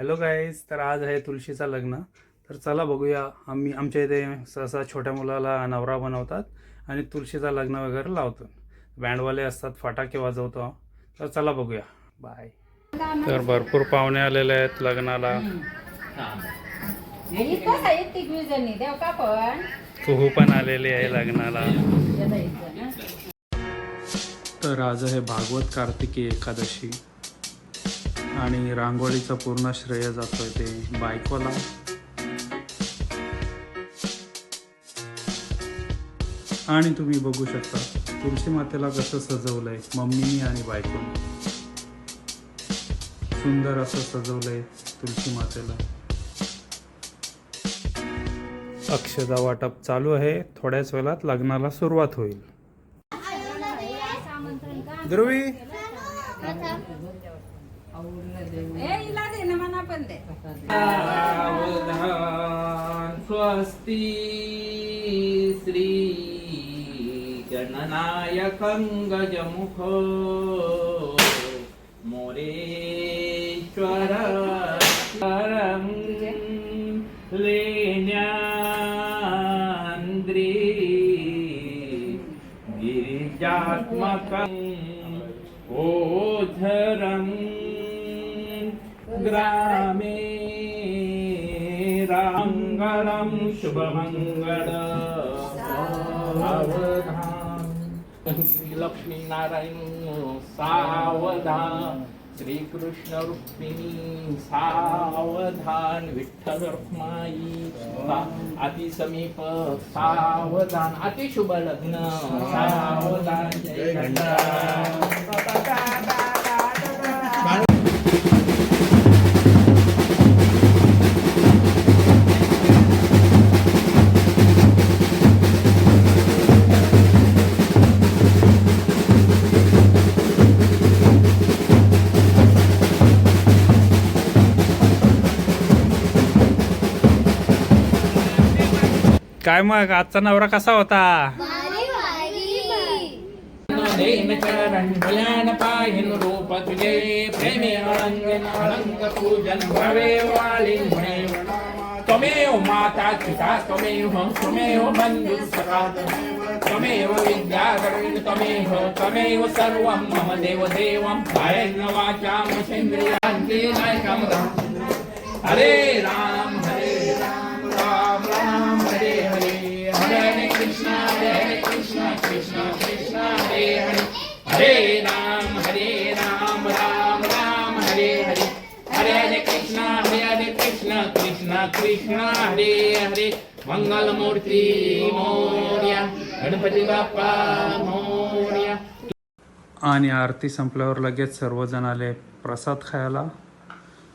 Hello guys तर आज आहे तुळशीचं लग्न. तर चला बघूया. आम्ही आमच्या इथे सहसा छोट्या मुलाला नवरा बनवतात आणि तुळशीचं लग्न वगैरे लावतो बँडवाले असतात फटाके वाजवतो. तर चला बघूया. बाय तर भरपूर पाहुणे आलेले आहेत लग्नाला. कुहू पण आलेली आहे लग्नाला. तर आज आहे भागवत कार्तिकी एकादशी. आणि रांगोळीचं पूर्ण श्रेय जातोय ते बायकोला. आणि तुम्ही बघू शकता तुळशी मातेला कसं सजवलंय मम्मीनी आणि बायकोनी. सुंदर असं सजवलंय तुळशी मातेला. अक्षदा वाटप चालू आहे. थोड्याच वेळात लग्नाला सुरुवात होईल. ध्रुवी! स्वस्ति श्री गणनायकं गजमुख मोरेश्वर परं लेण्यान्द्री. गिरिजात्मकम् ओझरं ग्रामे राङ्गलं शुभमङ्गल सावधान। लक्ष्मीनारायण सावधान। श्रीकृष्ण रुक्मिणी सावधान विठ्ठल रखमाई अति समीप सावधान अति शुभ लग्न. सावधान जय घंटा काय मग? आजचा नवरा कसा होता? रूप तुझे प्रेमे पूजन भवे त्वमेव माता चिता त्वमेव त्वमेव बंधु सखा त्वमेव विद्या द्रविण त्वमेव त्वमेव सर्वं मम देव देवं। कायेन वाचा मसेन्द्रियान्ते नायकं। हरे राम। राम हरे राम राम राम हरे हरे। हरे हरे कृष्ण हरे हरे कृष्ण कृष्ण कृष्ण हरे हरे। मंगल मूर्ती मोर्या गणपती बाप्पा मोर्या। आणि आरती संपल्यावर लगेच सर्वजण आले प्रसाद खायला.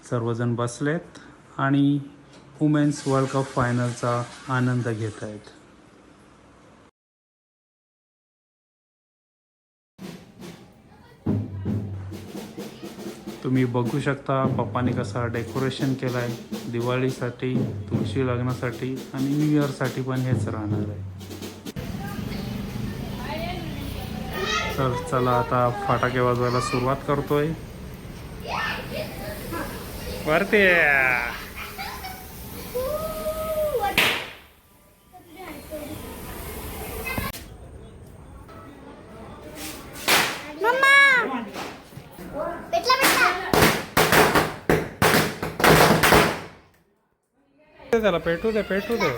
सर्वजण बसलेत आणि वुमेन्स वर्ल्ड कप फायनलचा आनंद घेत आहेत तुम्ही बघू शकता पप्पाने कसा डेकोरेशन केलं आहे दिवाळीसाठी तुळशी लग्नासाठी आणि न्यू इयरसाठी पण हेच राहणार आहे. तर चला आता फटाके वाजवायला सुरुवात करतोय. वरती त्याला पेटू दे पेटू दे.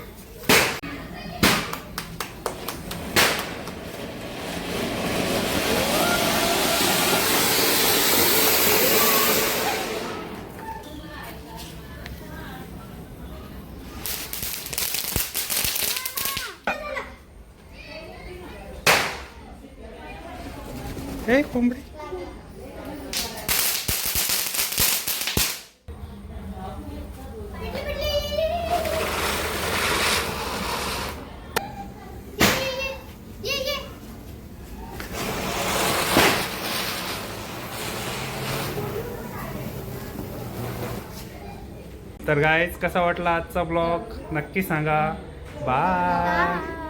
ए कोंबडी. तर गायच कसा वाटला आजचा ब्लॉग नक्की सांगा. बाय